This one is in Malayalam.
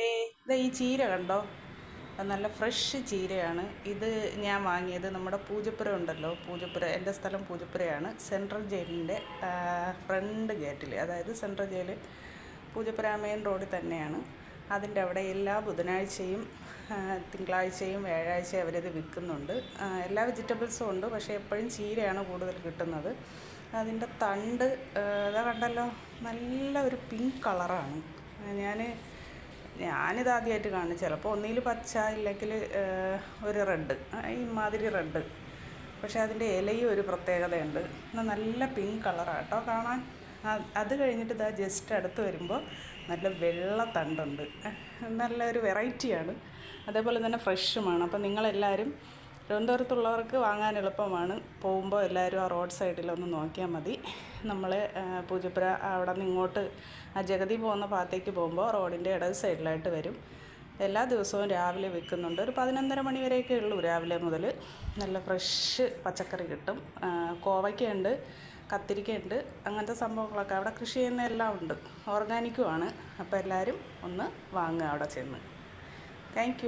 ഇത് ഈ ചീര കണ്ടോ? നല്ല ഫ്രഷ് ചീരയാണ്. ഇത് ഞാൻ വാങ്ങിയത് നമ്മുടെ പൂജപ്പുര ഉണ്ടല്ലോ. പൂജപ്പുര എന്റെ സ്ഥലം പൂജപ്പുരയാണ്. സെൻട്രൽ ജയിലിന്റെ ഫ്രണ്ട് ഗേറ്റിൽ അതായത് സെൻട്രൽ ജയിൽ പൂജപ്പുര മെയിൻ റോഡിൽ തന്നെയാണ്. അതിന്റെ അവിടെ എല്ലാ ബുധനാഴ്ചയും തിങ്കളാഴ്ചയും വ്യാഴാഴ്ചയും അവരിത് വിൽക്കുന്നുണ്ട്. എല്ലാ വെജിറ്റബിൾസും ഉണ്ട് പക്ഷേ എപ്പോഴും ചീരയാണ് കൂടുതൽ കിട്ടുന്നത്. അതിന്റെ തണ്ട് ഇതാ കണ്ടല്ലോ? നല്ല ഒരു പിങ്ക് കളറാണ്. ഞാൻ ഞാനിത് ആദ്യമായിട്ട് കാണും ചിലപ്പോൾ ഒന്നിൽ പച്ച ഇല്ലെങ്കിൽ ഒരു റെഡ്. ഇമാതിരി റെഡ്. പക്ഷേ അതിന്റെ ഇലയും ഒരു പ്രത്യേകതയുണ്ട്. നല്ല പിങ്ക് കളറാണ് കേട്ടോ കാണാൻ. അത് കഴിഞ്ഞിട്ട് ഇതാ ജസ്റ്റ് അടുത്ത് വരുമ്പോൾ നല്ല വെള്ള തണ്ടുണ്ട്. നല്ലൊരു വെറൈറ്റിയാണ്. അതേപോലെ തന്നെ ഫ്രഷുമാണ്. അപ്പോൾ നിങ്ങളെല്ലാവരും തിരുവനന്തപുരത്തുള്ളവർക്ക് വാങ്ങാൻ എളുപ്പമാണ്. പോകുമ്പോൾ എല്ലാവരും ആ റോഡ് സൈഡിലൊന്ന് നോക്കിയാൽ മതി. നമ്മൾ പൂജപ്പുര അവിടെ നിന്ന് ഇങ്ങോട്ട് ആ ജഗതി പോകുന്ന ഭാഗത്തേക്ക് പോകുമ്പോൾ റോഡിന്റെ ഇടത് സൈഡിലായിട്ട് വരും. എല്ലാ ദിവസവും രാവിലെ വിൽക്കുന്നുണ്ട് ഒരു പതിനൊന്നര മണി വരെയൊക്കെ ഉള്ളൂ രാവിലെ മുതൽ നല്ല ഫ്രഷ് പച്ചക്കറി കിട്ടും. കോവയ്ക്കുണ്ട് കത്തിരിക്കയുണ്ട് അങ്ങനത്തെ സംഭവങ്ങളൊക്കെ അവിടെ കൃഷി ചെയ്യുന്ന എല്ലാം ഉണ്ട്. ഓർഗാനിക്കുമാണ് അപ്പോൾ എല്ലാവരും ഒന്ന് വാങ്ങുക അവിടെ ചെന്ന്. താങ്ക്